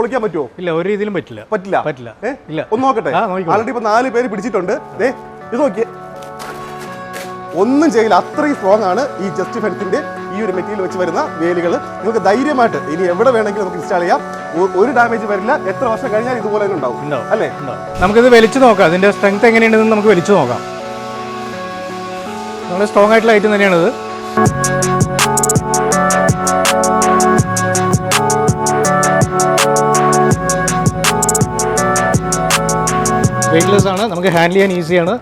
പൊളിക്കാൻ പറ്റുമോ ഇല്ല ഒരു രീതിയിലും പറ്റില്ല. പറ്റില്ല? പറ്റില്ല. ഇല്ല. ഒന്ന് നോക്കട്ടെ. ആൾറെഡി ഇപ്പൊ നാല് പേര് പിടിച്ചിട്ടുണ്ട്. ഏ ഇത് നോക്കിയേ. ഒന്നും ചെയ്യില്ല. അത്രയും സ്ട്രോങ് ആണ് ഈ ജസ്റ്റ് ഫെൻസിന്റെ ഈ ഒരു മെറ്റീരിയൽ വെച്ച് വരുന്ന വേലുകൾ നിങ്ങൾക്ക് ധൈര്യമായിട്ട് ഇനി എവിടെ വേണമെങ്കിലും നമുക്ക് ഇൻസ്റ്റാൾ ചെയ്യാം. ഒരു ഡാമേജ് വരില്ല. എത്ര വർഷം കഴിഞ്ഞാൽ ഇതുപോലെ തന്നെ ഉണ്ടാവും. അല്ലേ. നമുക്കിത് വലിച്ചു നോക്കാം. അതിന്റെ സ്ട്രെങ്ത് എങ്ങനെയുണ്ടെന്ന് നമുക്ക് വലിച്ചു നോക്കാം. സ്ട്രോങ് ആയിട്ടുള്ള ഐറ്റം തന്നെയാണിത്. വെയിറ്റ്ലെസ് ആണ്. നമുക്ക് ഹാൻഡിൽ ചെയ്യാൻ ഈസിയാണ്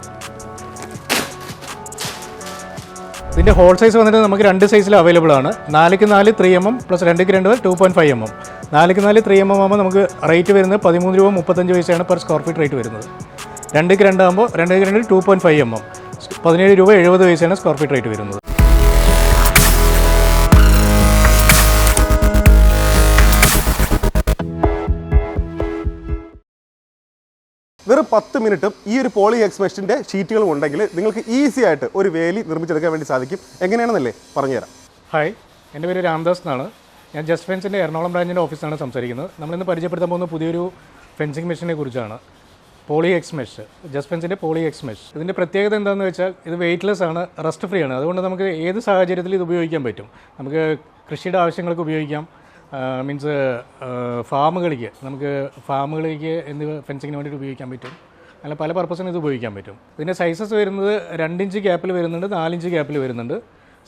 ഇതിന്റെ ഹോൾ സൈസ് വന്നിട്ട് നമുക്ക് രണ്ട് സൈസിൽ അവൈലബിൾ ആണ്. നാലിക്ക് നാല് ത്രീ എം എം പ്ലസ് രണ്ടിക്ക് രണ്ട് two point five M M നാലിക്ക് നാല് ത്രീ എം എം ആകുമ്പോൾ നമുക്ക് റേറ്റ് വരുന്നത് പതിമൂന്ന് രൂപ മുപ്പത്തഞ്ച് പൈസയാണ് പെർ സ്ക്വയർ ഫീറ്റ് റേറ്റ് വരുന്നത്. രണ്ടിക്ക് രണ്ടാകുമ്പോൾ രണ്ടിക്ക് രണ്ട് two point five M M പതിനേഴ് രൂപ എഴുപത് പൈസയാണ് സ്ക്വയർ ഫീറ്റ് റേറ്റ് വരുന്നത്. വെറും പത്ത് മിനിറ്റും ഈ ഒരു പോളി എക്സ്മെഷന്റെ ഷീറ്റുകളും ഉണ്ടെങ്കിൽ നിങ്ങൾക്ക് ഈസി ആയിട്ട് ഒരു വേലി നിർമ്മിച്ചെടുക്കാൻ വേണ്ടി സാധിക്കും. എങ്ങനെയാണെന്നല്ലേ പറഞ്ഞുതരാം. ഹായ് എന്റെ പേര് രാംദാസ് എന്നാണ്. ഞാൻ ജസ്റ്റ് ഫെൻസിന്റെ എറണാകുളം ബ്രാഞ്ചിന്റെ ഓഫീസാണ് സംസാരിക്കുന്നത്. നമ്മളിന്ന് പരിചയപ്പെടുത്താൻ പോകുന്ന പുതിയൊരു ഫെൻസിങ് മെഷീനെ കുറിച്ചാണ്. പോളി എക്സ് മെഷ് ജസ്റ്റ് ഫെൻസിന്റെ പോളി എക്സ് മെഷ്. ഇതിന്റെ പ്രത്യേകത എന്താണെന്ന് വെച്ചാൽ ഇത് വെയിറ്റ്ലെസ് ആണ് റസ്റ്റ് ഫ്രീ ആണ്. അതുകൊണ്ട് നമുക്ക് ഏത് സാഹചര്യത്തിൽ ഇത് ഉപയോഗിക്കാൻ പറ്റും? നമുക്ക് കൃഷിയുടെ ആവശ്യങ്ങൾക്ക് ഉപയോഗിക്കാം മീൻസ് ഫാമുകളിലേക്ക് നമുക്ക് ഫാമുകളിലേക്ക് എന്നിവ ഫെൻസിങ്ങിന് വേണ്ടിയിട്ട് ഉപയോഗിക്കാൻ പറ്റും. അല്ല പല പർപ്പസിനും ഇത് ഉപയോഗിക്കാൻ പറ്റും. ഇതിന്റെ സൈസസ് വരുന്നത് രണ്ടിഞ്ച് ഗ്യാപ്പിൽ വരുന്നുണ്ട് നാലിഞ്ച് ഗ്യാപ്പിൽ വരുന്നുണ്ട്.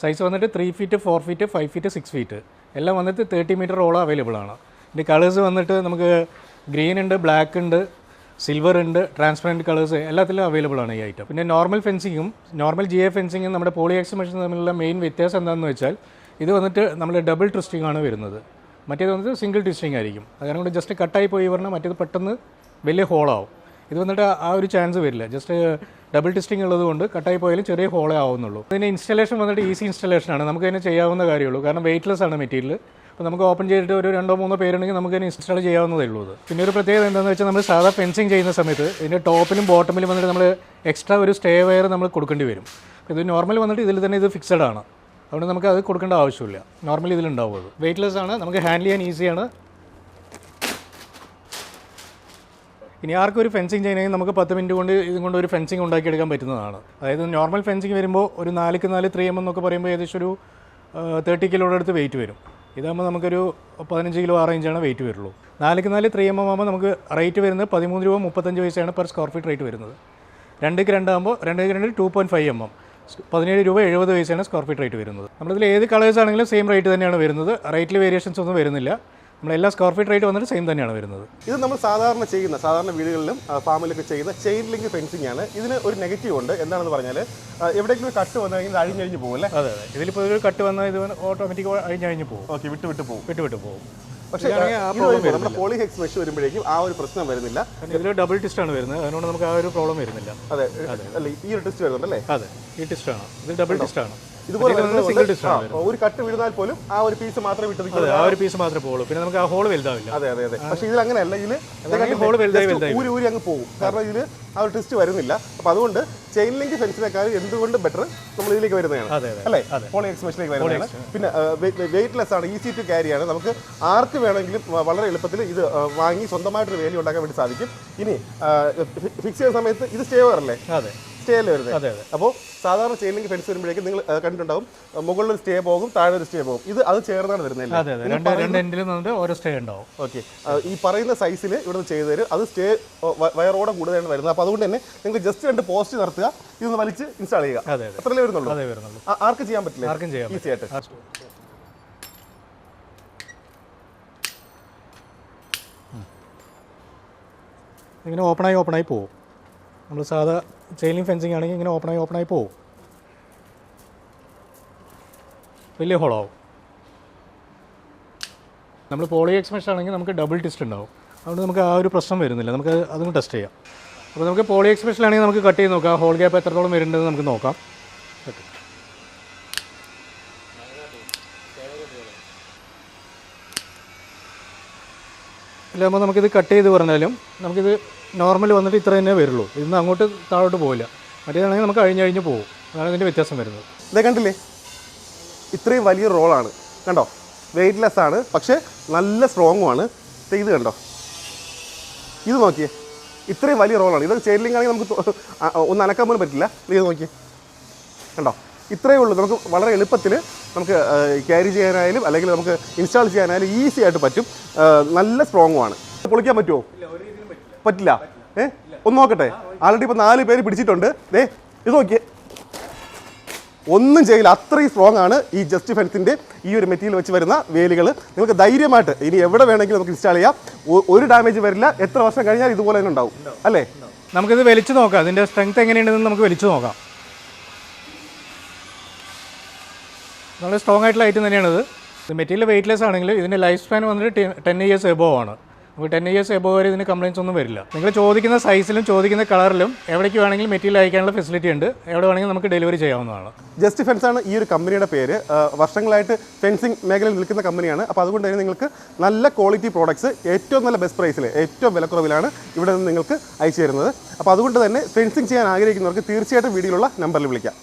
സൈസ് വന്നിട്ട് three feet four feet five feet six feet എല്ലാം വന്നിട്ട് തേർട്ടി മീറ്ററോളം അവൈലബിൾ ആണ്. ഇതിന്റെ കളേഴ്സ് വന്നിട്ട് നമുക്ക് ഗ്രീൻ ഉണ്ട് ബ്ലാക്ക് ഉണ്ട് സിൽവർ ഉണ്ട് ട്രാൻസ്പെറന്റ് കളേഴ്സ് എല്ലാത്തിലും അവൈലബിൾ ആണ് ഈ ഐറ്റം പിന്നെ നോർമൽ ഫെൻസിങ്ങും നോർമൽ ജി എ ഫെൻസിങ്ങും നമ്മുടെ പോളി മെഷീൻ തമ്മിലുള്ള മെയിൻ വ്യത്യാസം എന്താണെന്ന് വെച്ചാൽ ഇത് വന്നിട്ട് നമ്മൾ ഡബിൾ ട്വിസ്റ്റിംഗ് ആണ് വരുന്നത്. മറ്റേത് വന്നിട്ട് സിംഗിൾ ട്വിസ്റ്റിംഗ് ആയിരിക്കും. അത് കാരണം കൊണ്ട് ജസ്റ്റ് കട്ടായി പോയി പറഞ്ഞാൽ മറ്റേത് പെട്ടെന്ന് വലിയ ഹോളാവും ഇത് വന്നിട്ട് ആ ഒരു ചാൻസ് വരില്ല. ജസ്റ്റ് ഡബിൾ ടെസ്റ്റിംഗ് ഉള്ളത് കൊണ്ട് കട്ടായി പോയാലും ചെറിയ ഹോളേ ആവുന്നുള്ളൂ. ഇതിന്റെ ഇൻസ്റ്റലേഷൻ വന്നിട്ട് ഈസി ഇൻസ്റ്റലേഷൻ ആണ്. നമുക്ക് അതിനെ ചെയ്യാവുന്ന കാര്യമുള്ളൂ. കാരണം വെയിറ്റ്ലെസ് ആണ് മെറ്റീരിയൽ അപ്പോൾ നമുക്ക് ഓപ്പൺ ചെയ്തിട്ട് ഒരു രണ്ടോ മൂന്നോ പേരുണ്ടെങ്കിൽ നമുക്ക് അതിന് ഇൻസ്റ്റാൾ ചെയ്യാവുന്നതേ ഉള്ളൂ പിന്നെ ഒരു പ്രത്യേകത എന്താണെന്ന് വെച്ചാൽ നമ്മൾ സാധാ ഫെൻസിങ് ചെയ്യുന്ന സമയത്ത് ഇതിന്റെ ടോപ്പിലും ബോട്ടമിലും വന്നിട്ട് നമ്മൾ എക്സ്ട്രാ ഒരു സ്റ്റേ വയർ നമ്മൾ കൊടുക്കേണ്ടി വരും. ഇത് നോർമൽ വന്നിട്ട് ഇതിൽ തന്നെ ഇത് ഫിക്സഡ് ആണ്. അതുകൊണ്ട് നമുക്ക് അത് കൊടുക്കേണ്ട ആവശ്യമില്ല. നോർമലി ഇതിലുണ്ടാവും അത്. വെയിറ്റ്ലെസ് ആണ്. നമുക്ക് ഹാൻഡിൽ ചെയ്യാൻ ഈസിയാണ് ഇനി ആർക്കും ഒരു ഫെൻസിങ് ചെയ്യണമെങ്കിൽ നമുക്ക് പത്ത് മിനിറ്റ് കൊണ്ട് ഇതും കൊണ്ട് ഒരു ഫെൻസിങ് ഉണ്ടാക്കിയെടുക്കാൻ പറ്റുന്നതാണ്. അതായത് നോർമൽ ഫെൻസിങ് വരുമ്പോൾ ഒരു നാലിക്ക് നാല് ത്രീ എം എന്നൊക്കെ പറയുമ്പോൾ ഏകദേശം ഒരു തേർട്ടി കിലോയുടെ അടുത്ത് വെയിറ്റ് വരും. ഇതാകുമ്പോൾ നമുക്കൊരു പതിനഞ്ച് കിലോ ആ റേഞ്ചാണ് വെയിറ്റ് വരുള്ളൂ. നാലിക്ക് നാല് ത്രീ എം എം ആകുമ്പോൾ നമുക്ക് റേറ്റ് വരുന്നത് പതിമൂന്ന് രൂപ മുപ്പത്തഞ്ച് പൈസയാണ് പെർ സ്ക്വയർ ഫീറ്റ് റേറ്റ് വരുന്നത്. രണ്ടിക്ക് രണ്ടാകുമ്പോൾ രണ്ടിക്ക് രണ്ട് two point five M M പതിനേഴ് രൂപ എഴുപത് പൈസയാണ് സ്ക്വയർ ഫീറ്റ് റേറ്റ് വരുന്നത്. നമ്മളിതിൽ ഏത് കളേഴ്സ് ആണെങ്കിലും സെയിം റേറ്റ് തന്നെയാണ് വരുന്നത്. റേറ്റിൽ വേരിയേഷൻസ് ഒന്നും വരുന്നില്ല. നമ്മളെല്ലാ സ്ക്വയർ ഫീറ്റ് റേറ്റ് വന്നിട്ട് സെയിം തന്നെയാണ് വരുന്നത്. ഇത് നമ്മൾ സാധാരണ ചെയ്യുന്ന സാധാരണ വീടുകളിലും ഫാമിലൊക്കെ ചെയ്യുന്ന ചെയിൻ ലിങ്ക് ഫെൻസിങ് ആണ്. ഇതിന് ഒരു നെഗറ്റീവ് ഉണ്ട്. എന്താണെന്ന് പറഞ്ഞാൽ എവിടെയെങ്കിലും കട്ട് വന്നു കഴിഞ്ഞാൽ അഴിഞ്ഞഴിഞ്ഞ് പോകും അല്ലേ? അതെ അതെ. ഇതിലിപ്പോൾ ഒരു കട്ട് വന്നാൽ ഇത് ഓട്ടോമാറ്റിക് അഴിഞ്ഞഴിഞ്ഞ് പോകും. ഓക്കെ വിട്ട് വിട്ട് പോകും. വിട്ട് വിട്ട് പോകും. പക്ഷേ നമ്മുടെ പോളിഹെക്സ് മെഷ് വരുമ്പോഴേക്കും ആ ഒരു പ്രശ്നം വരുന്നില്ല. ഇതിൽ ഡബിൾ ടിസ്റ്റ് ആണ് വരുന്നത്. അതുകൊണ്ട് നമുക്ക് ആ ഒരു പ്രോബ്ലം വരുന്നില്ല. അതെ. അല്ല ഈ ഒരു ടെസ്റ്റ് വരുന്നുണ്ടല്ലേ? അതെ. ഈ ടിസ്റ്റ് ആണ്. ഇത് ഡബിൾ ടിസ്റ്റ് ആണ്. ഇതുപോലെ ഒരു കട്ട് വീഴുന്നാൽ പോലും ആ ഒരു പീസ് മാത്രമേ വിട്ടു ആ ഒരു പീസ് മാത്രമേ പോകുള്ളൂ പിന്നെ നമുക്ക് ആ ഹോൾ വലുതാവില്ല. അതെ അതെ അതെ. പക്ഷേ ഇതിൽ അങ്ങനെയല്ല ഇതിൽ ഹോൾ വലുതായി ഊരി ഊരി അങ്ങ് പോകും കാരണം ഇതിൽ ആ ഒരു ട്വിസ്റ്റ് വരുന്നില്ല. അപ്പോൾ അതുകൊണ്ട് ചെയിൻ ലിങ്ക് ഫെൻസിനേക്കാൾ എന്തുകൊണ്ട് ബെറ്റർ നമ്മൾ ഇതിലേക്ക് വരുന്നതാണ്. അല്ലേ? പോളി എക്സ്പ്രഷനിലേക്ക് വരുന്നതാണ്. പിന്നെ വെയിറ്റ്ലെസ് ആണ് ഈസി ടു ക്യാരി ആണ്. നമുക്ക് ആർക്ക് വേണമെങ്കിലും വളരെ എളുപ്പത്തിൽ ഇത് വാങ്ങി സ്വന്തമായിട്ടൊരു വേലി ഉണ്ടാക്കാൻ വേണ്ടി സാധിക്കും. ഇനി ഫിക്സ് ചെയ്യുന്ന സമയത്ത് ഇത് സ്റ്റേ അല്ലേ? അതെ സ്റ്റേ അല്ലേ വരുന്നത് അപ്പോൾ സാധാരണ ചെയിൻ ലിങ്ക് ഫെൻസ് വരുമ്പോഴേക്കും നിങ്ങൾ കണ്ടിട്ടുണ്ടാവും മുകളിൽ സ്റ്റേ പോകും താഴെ ഒരു സ്റ്റേ പോകും. ഇത് അത് ചേർന്നാണ് വരുന്നത് ഓരോ സ്റ്റേ ഉണ്ടാവും. ഓക്കെ. ഈ പറയുന്ന സൈസിൽ ഇവിടുന്ന് ചെയ്തു തരും. അത് സ്റ്റേ വയറോടെ കൂടുതലാണ് വരുന്നത്. അപ്പോൾ അതുകൊണ്ട് തന്നെ നിങ്ങൾ ജസ്റ്റ് രണ്ട് പോസ്റ്റ് നിർത്തുക ഇതൊന്ന് വലിച്ച് ഇൻസ്റ്റാൾ ചെയ്യുക. അതെ അതെ. അത്രയല്ലേ വരുന്നുള്ളൂ? അതേ വരുന്നുള്ളൂ. ആർക്കും ചെയ്യാൻ പറ്റില്ല. ആർക്കും ചെയ്യാം ഈസി ആയിട്ട്. ഇങ്ങനെ ഓപ്പണായി ഓപ്പണായി പോകും നമ്മൾ സാധാ ചെയിലിംഗ് ഫെൻസിങ് ആണെങ്കിൽ ഇങ്ങനെ ഓപ്പണായി ഓപ്പണായി പോകും വലിയ ഹോളാവും നമ്മൾ പോളി എക്സ്മെഷൻ ആണെങ്കിൽ നമുക്ക് ഡബിൾ ടെസ്റ്റ് ഉണ്ടാവും. അതുകൊണ്ട് നമുക്ക് ആ ഒരു പ്രശ്നം വരുന്നില്ല. നമുക്ക് അതും ടെസ്റ്റ് ചെയ്യാം. അപ്പോൾ നമുക്ക് പോളി എക്സ്മെഷനിലാണെങ്കിൽ നമുക്ക് കട്ട് ചെയ്ത് നോക്കാം. ഹോൾ ഗ്യാപ്പ് എത്രത്തോളം വരുന്നുണ്ടെന്ന് നമുക്ക് നോക്കാം. ഇല്ലാകുമ്പോൾ നമുക്കിത് കട്ട് ചെയ്ത് പറഞ്ഞാലും നമുക്കിത് നോർമൽ വന്നിട്ട് ഇത്ര തന്നെ വരുള്ളൂ. ഇന്ന് അങ്ങോട്ട് താഴോട്ട് പോകില്ല മറ്റേതാണെങ്കിൽ നമുക്ക് അഴിഞ്ഞ് കഴിഞ്ഞ് പോകും അതാണ് ഇതിന്റെ വ്യത്യാസം വരുന്നത്. ഇതേ കണ്ടില്ലേ? ഇത്രയും വലിയ റോളാണ് കണ്ടോ? വെയിറ്റ്ലെസ് ആണ്. പക്ഷേ നല്ല സ്ട്രോങ്ങും ആണ്. ദേ ഇത് കണ്ടോ? ഇത് നോക്കിയേ. ഇത്രയും വലിയ റോളാണ് ഇത് ചെയിലിംഗ് ആണെങ്കിൽ നമുക്ക് ഒന്ന് അനക്കാൻ പോലും പറ്റില്ല. ഇത് നോക്കിയേ. കണ്ടോ? ഇത്രയേ ഉള്ളൂ. നമുക്ക് വളരെ എളുപ്പത്തിൽ നമുക്ക് ക്യാരി ചെയ്യാനായാലും അല്ലെങ്കിൽ നമുക്ക് ഇൻസ്റ്റാൾ ചെയ്യാനായാലും ഈസി ആയിട്ട് പറ്റും. നല്ല നല്ല സ്ട്രോങ്ങുമാണ് പൊളിക്കാൻ പറ്റുമോ പറ്റില്ല. ഏ? ഒന്ന് നോക്കട്ടെ. ആൾറെഡി ഇപ്പോൾ നാല് പേര് പിടിച്ചിട്ടുണ്ട്. ദേ ഇത് നോക്കിയേ. ഒന്നും ചെയ്യില്ല. അത്രയും സ്ട്രോങ് ആണ് ഈ ജസ്റ്റ് ഫെൻസിന്റെ ഈ ഒരു മെറ്റീരിയൽ വെച്ച് വരുന്ന വേലികൾ. നിങ്ങൾക്ക് ധൈര്യമായിട്ട് ഇനി എവിടെ വേണമെങ്കിലും നമുക്ക് ഇൻസ്റ്റാൾ ചെയ്യാം. ഒരു ഡാമേജ് വരില്ല. എത്ര വർഷം കഴിഞ്ഞാൽ ഇതുപോലെ തന്നെ ഉണ്ടാവും. അല്ലേ? നമുക്കിത് വലിച്ചു നോക്കാം. അതിന്റെ സ്ട്രെങ്ത് എങ്ങനെയുണ്ടെന്ന് നമുക്ക് വലിച്ചു നോക്കാം. നല്ല സ്ട്രോങ് ആയിട്ടുള്ള ഐറ്റം തന്നെയാണ് ഇത് മെറ്റീരിയൽ വെയിറ്റ്ലെസ് ആണെങ്കിലും ഇതിന്റെ ലൈഫ് സ്പാൻ വന്നിട്ട് ടെൻ ഇയേഴ്സ് എബോ ആണ്. നമുക്ക് ടെൻ ഇയേഴ്സ് എബോ വരെ ഇതിന് കംപ്ലയിൻസ് ഒന്നും വരില്ല. നിങ്ങൾ ചോദിക്കുന്ന സൈസിലും ചോദിക്കുന്ന കളറിലും എവിടേക്ക് വേണമെങ്കിലും മെറ്റീരിയൽ അയക്കാനുള്ള ഫെസിലിറ്റി ഉണ്ട്. എവിടെ വേണമെങ്കിലും നമുക്ക് ഡെലിവറി ചെയ്യാവുന്നതാണ്. ജസ്റ്റ് ഫെൻസ് ആണ് ഈ ഒരു കമ്പനിയുടെ പേര്. വർഷങ്ങളായിട്ട് ഫെൻസിങ് മേഖലയിൽ നിൽക്കുന്ന കമ്പനിയാണ് അപ്പോൾ അതുകൊണ്ട് തന്നെ നിങ്ങൾക്ക് നല്ല ക്വാളിറ്റി പ്രോഡക്ട്സ് ഏറ്റവും നല്ല ബെസ്റ്റ് പ്രൈസിൽ ഏറ്റവും വിലക്കുറവിലാണ് ഇവിടെ നിന്ന് നിങ്ങൾക്ക് അയച്ചു തരുന്നത്. അപ്പോൾ അതുകൊണ്ട് തന്നെ ഫെൻസിങ് ചെയ്യാൻ ആഗ്രഹിക്കുന്നവർക്ക് തീർച്ചയായിട്ടും വീഡിയോയിലുള്ള നമ്പറിൽ വിളിക്കാം.